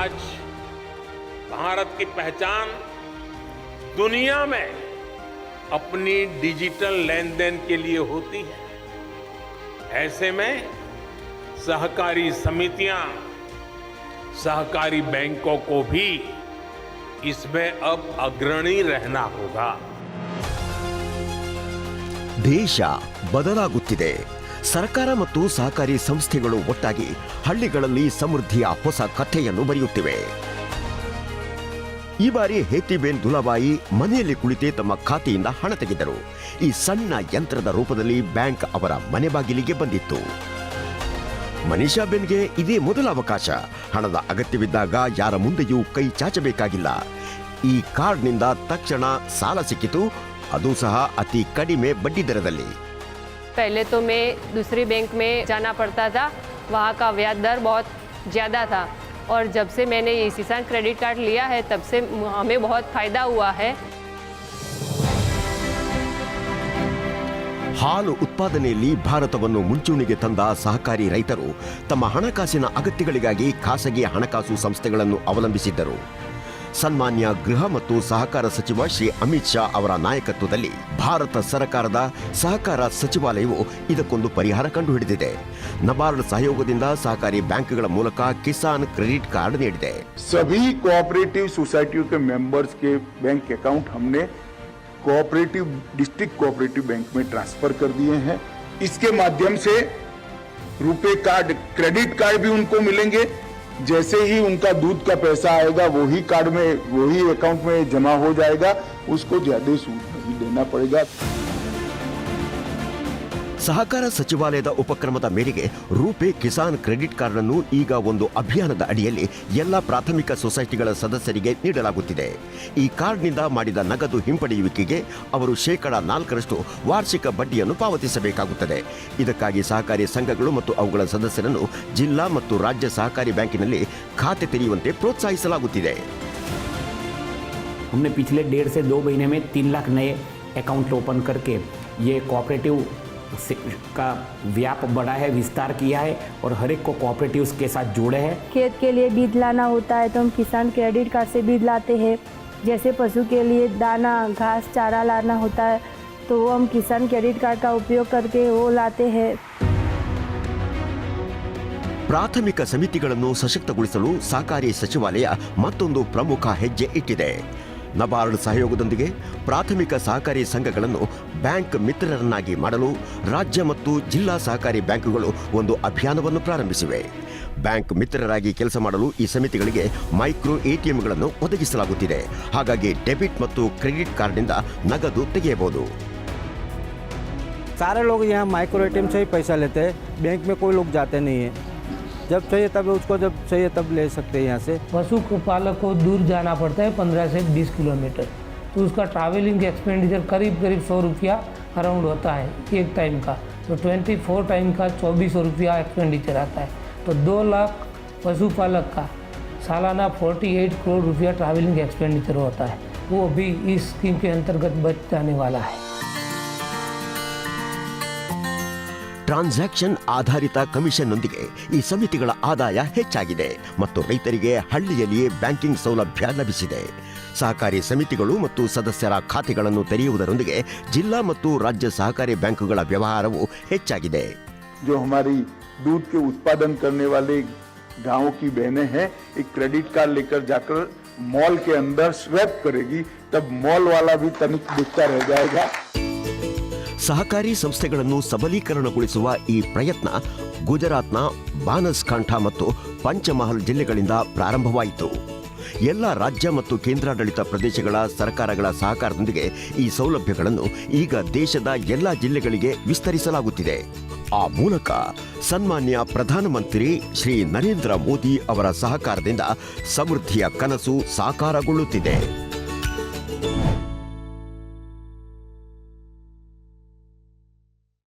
आज भारत की पहचान दुनिया में अपनी डिजिटल लेन देन के लिए होती है। ऐसे में सहकारी समितियाँ, सहकारी बैंकों को भी इसमें अब अग्रणी रहना होगा। देश दे ಸರ್ಕಾರ ಮತ್ತು ಸಹಕಾರಿ ಸಂಸ್ಥೆಗಳು ಒಟ್ಟಾಗಿ ಹಳ್ಳಿಗಳಲ್ಲಿ ಸಮೃದ್ಧಿಯ ಹೊಸ ಕಥೆಯನ್ನು ಬರೆಯುತ್ತಿವೆ. ಈ ಬಾರಿ ಹೇತಿಬೇನ್ ದುಲಾಬಾಯಿ ಮನೆಯಲ್ಲಿ ಕುಳಿತೇ ತಮ್ಮ ಖಾತೆಯಿಂದ ಹಣ ತೆಗೆದರು. ಈ ಸಣ್ಣ ಯಂತ್ರದ ರೂಪದಲ್ಲಿ ಬ್ಯಾಂಕ್ ಅವರ ಮನೆ ಬಾಗಿಲಿಗೆ ಬಂದಿತ್ತು. ಮನೀಷಾ ಬೆನ್ಗೆ ಇದೇ ಮೊದಲ ಅವಕಾಶ. ಹಣದ ಅಗತ್ಯವಿದ್ದಾಗ ಯಾರ ಮುಂದೆಯೂ ಕೈ ಚಾಚಬೇಕಾಗಿಲ್ಲ. ಈ ಕಾರ್ಡ್ನಿಂದ ತಕ್ಷಣ ಸಾಲ ಸಿಕ್ಕಿತು. ಅದು ಸಹ ಅತಿ ಕಡಿಮೆ ಬಡ್ಡಿ ದರದಲ್ಲಿ. पहले तो मैं दूसरी बैंक में जाना पड़ता था वहाँ का ब्याज दर बहुत ज़्यादा था और जब से मैंने ये किसान क्रेडिट कार्ड लिया है तब से हमें बहुत फ़ायदा हुआ है ಹಾಲು ಉತ್ಪಾದನೆಯಲ್ಲಿ ಭಾರತವನ್ನು ಮುಂಚೂಣಿಗೆ ತಂದ ಸಹಕಾರಿ ರೈತರು ತಮ್ಮ ಹಣಕಾಸಿನ ಅಗತ್ಯಗಳಿಗಾಗಿ ಖಾಸಗಿ ಹಣಕಾಸು ಸಂಸ್ಥೆಗಳನ್ನು ಅವಲಂಬಿಸಿದ್ದರು ಸನ್ಮಾನ್ಯ ಗೃಹ ಮತ್ತು ಸಹಕಾರ ಸಚಿವ ಶ್ರೀ ಅಮಿತ್ ಶಾ ಅವರ ನಾಯಕತ್ವದಲ್ಲಿ ಭಾರತ ಸರ್ಕಾರದ ಸಹಕಾರ ಸಚಿವಾಲಯವು ಇದಕ್ಕೊಂದು ಪರಿಹಾರ ಕಂಡುಹಿಡಿದಿದೆ ನಬಾರ್ಡ್ ಸಹಯೋಗದಿಂದ ಸಹಕಾರಿ ಬ್ಯಾಂಕ್ಗಳ ಮೂಲಕ ಕಿಸಾನ್ ಕ್ರೆಡಿಟ್ ಕಾರ್ಡ್ ನೀಡಿದೆ सभी कोऑपरेटिव सोसाइटियों के मेंबर्स के बैंक अकाउंट हमने कोऑपरेटिव डिस्ट्रिक्ट कोऑपरेटिव बैंक में ट्रांसफर कर दिए हैं इसके माध्यम से रुपए कार्ड क्रेडिट कार्ड भी उनको मिलेंगे जैसे ही उनका दूध का पैसा आएगा, वही कार्ड में, वही अकाउंट में जमा हो जाएगा, उसको ज़्यादा सूद नहीं देना पड़ेगा। ಸಹಕಾರ ಸಚಿವಾಲಯದ ಉಪಕ್ರಮದ ಮೇರೆಗೆ ರೂಪೆ ಕಿಸಾನ್ ಕ್ರೆಡಿಟ್ ಕಾರ್ಡ್ ಅನ್ನು ಈಗ ಒಂದು ಅಭಿಯಾನದ ಅಡಿಯಲ್ಲಿ ಎಲ್ಲ ಪ್ರಾಥಮಿಕ ಸೊಸೈಟಿಗಳ ಸದಸ್ಯರಿಗೆ ನೀಡಲಾಗುತ್ತಿದೆ ಈ ಕಾರ್ಡ್ನಿಂದ ಮಾಡಿದ ನಗದು ಹಿಂಪಡೆಯುವಿಕೆಗೆ ಅವರು ಶೇಕಡ ನಾಲ್ಕರಷ್ಟು ವಾರ್ಷಿಕ ಬಡ್ಡಿಯನ್ನು ಪಾವತಿಸಬೇಕಾಗುತ್ತದೆ ಇದಕ್ಕಾಗಿ ಸಹಕಾರಿ ಸಂಘಗಳು ಮತ್ತು ಅವುಗಳ ಸದಸ್ಯರನ್ನು ಜಿಲ್ಲಾ ಮತ್ತು ರಾಜ್ಯ ಸಹಕಾರಿ ಬ್ಯಾಂಕಿನಲ್ಲಿ ಖಾತೆ ತೆರೆಯುವಂತೆ ಪ್ರೋತ್ಸಾಹಿಸಲಾಗುತ್ತಿದೆ हमने पिछले डेढ़ से दो महीने में तीन लाख नए अकाउंट ओपन करके ये कोऑपरेटिव से- का व्याप बढ़ा है विस्तार किया है और हर एक को कोऑपरेटिव्स के साथ जोड़े हैं खेत के लिए बीज लाना होता है तो हम किसान क्रेडिट कार्ड से बीज लाते हैं जैसे पशु के लिए दाना घास चारा लाना होता है तो वो हम किसान क्रेडिट कार्ड का उपयोग करके वो लाते हैं ಪ್ರಾಥಮಿಕ ಸಮಿತಿಗಳನ್ನು ಸಶಕ್ತಗೊಳಿಸಲು ಸಹಕಾರಿ ಸಚಿವಾಲಯ ಮತ್ತೊಂದು ಪ್ರಮುಖ ಹೆಜ್ಜೆ ಇಟ್ಟಿದೆ ನಬಾರ್ಡ್ ಸಹಯೋಗದೊಂದಿಗೆ ಪ್ರಾಥಮಿಕ ಸಹಕಾರಿ ಸಂಘಗಳನ್ನು ಬ್ಯಾಂಕ್ ಮಿತ್ರರನ್ನಾಗಿ ಮಾಡಲು ರಾಜ್ಯ ಮತ್ತು ಜಿಲ್ಲಾ ಸಹಕಾರಿ ಬ್ಯಾಂಕುಗಳು ಒಂದು ಅಭಿಯಾನವನ್ನು ಪ್ರಾರಂಭಿಸಿವೆ ಬ್ಯಾಂಕ್ ಮಿತ್ರರಾಗಿ ಕೆಲಸ ಮಾಡಲು ಈ ಸಮಿತಿಗಳಿಗೆ ಮೈಕ್ರೋ ಎಟಿಎಂಗಳನ್ನು ಒದಗಿಸಲಾಗುತ್ತಿದೆ ಹಾಗಾಗಿ ಡೆಬಿಟ್ ಮತ್ತು ಕ್ರೆಡಿಟ್ ಕಾರ್ಡ್ನಿಂದ ನಗದು ತೆಗೆಯಬಹುದು सारे लोग यहाँ माइक्रो एटीएम से ही पैसा लेते हैं बैंक में कोई लोग जाते नहीं है जब चाहिए तब उसको जब चाहिए तब ले सकते हैं यहाँ से। पशु पालक को दूर जाना पड़ता है पंद्रह से बीस किलोमीटर। तो उसका ट्रैवलिंग एक्सपेंडिचर करीब करीब सौ रुपया अराउंड होता है एक टाइम का। तो ट्वेंटी फोर टाइम का चौबीस सौ रुपया एक्सपेंडिचर आता है। तो दो लाख पशुपालक का सालाना फोर्टी एट करोड़ रुपया ट्रैवलिंग एक्सपेंडिचर होता है। वो भी इस स्कीम के अंतर्गत बच जाने वाला है। ಟ್ರಾನ್ಸಾಕ್ಷನ್ ಆಧಾರಿತ ಕಮಿಷನ್ನೊಂದಿಗೆ ಈ ಸಮಿತಿಗಳ ಆದಾಯ ಹೆಚ್ಚಾಗಿದೆ ಮತ್ತು ರೈತರಿಗೆ ಹಳ್ಳಿಯಲ್ಲಿಯೇ ಬ್ಯಾಂಕಿಂಗ್ ಸೌಲಭ್ಯ ಲಭಿಸಿದೆ ಸಹಕಾರಿ ಸಮಿತಿಗಳು ಮತ್ತು ಸದಸ್ಯರ ಖಾತೆಗಳನ್ನು ತೆರೆಯುವುದರೊಂದಿಗೆ ಜಿಲ್ಲಾ ಮತ್ತು ರಾಜ್ಯ ಸಹಕಾರಿ ಬ್ಯಾಂಕುಗಳ ವ್ಯವಹಾರವು ಹೆಚ್ಚಾಗಿದೆ जो हमारी दूध के उत्पादन करने वाले गांव की बहनें हैं एक क्रेडिट कार्ड लेकर जाकर मॉल के अंदर स्वैप करेगी तब मॉल वाला भी तनिक दिखता रह जाएगा ಸಹಕಾರಿ ಸಂಸ್ಥೆಗಳನ್ನು ಸಬಲೀಕರಣಗೊಳಿಸುವ ಈ ಪ್ರಯತ್ನ ಗುಜರಾತ್ನ ಬಾನಸ್ಕಾಂಠ ಮತ್ತು ಪಂಚಮಹಲ್ ಜಿಲ್ಲೆಗಳಿಂದ ಪ್ರಾರಂಭವಾಯಿತು. ಎಲ್ಲ ರಾಜ್ಯ ಮತ್ತು ಕೇಂದ್ರಾಡಳಿತ ಪ್ರದೇಶಗಳ ಸರ್ಕಾರಗಳ ಸಹಕಾರದೊಂದಿಗೆ ಈ ಸೌಲಭ್ಯಗಳನ್ನು ಈಗ ದೇಶದ ಎಲ್ಲ ಜಿಲ್ಲೆಗಳಿಗೆ ವಿಸ್ತರಿಸಲಾಗುತ್ತಿದೆ. ಆ ಮೂಲಕ ಸನ್ಮಾನ್ಯ ಪ್ರಧಾನಮಂತ್ರಿ ಶ್ರೀ ನರೇಂದ್ರ ಮೋದಿ ಅವರ ಸಹಕಾರದಿಂದ ಸಮೃದ್ಧಿಯ ಕನಸು ಸಾಕಾರಗೊಳ್ಳುತ್ತಿದೆ.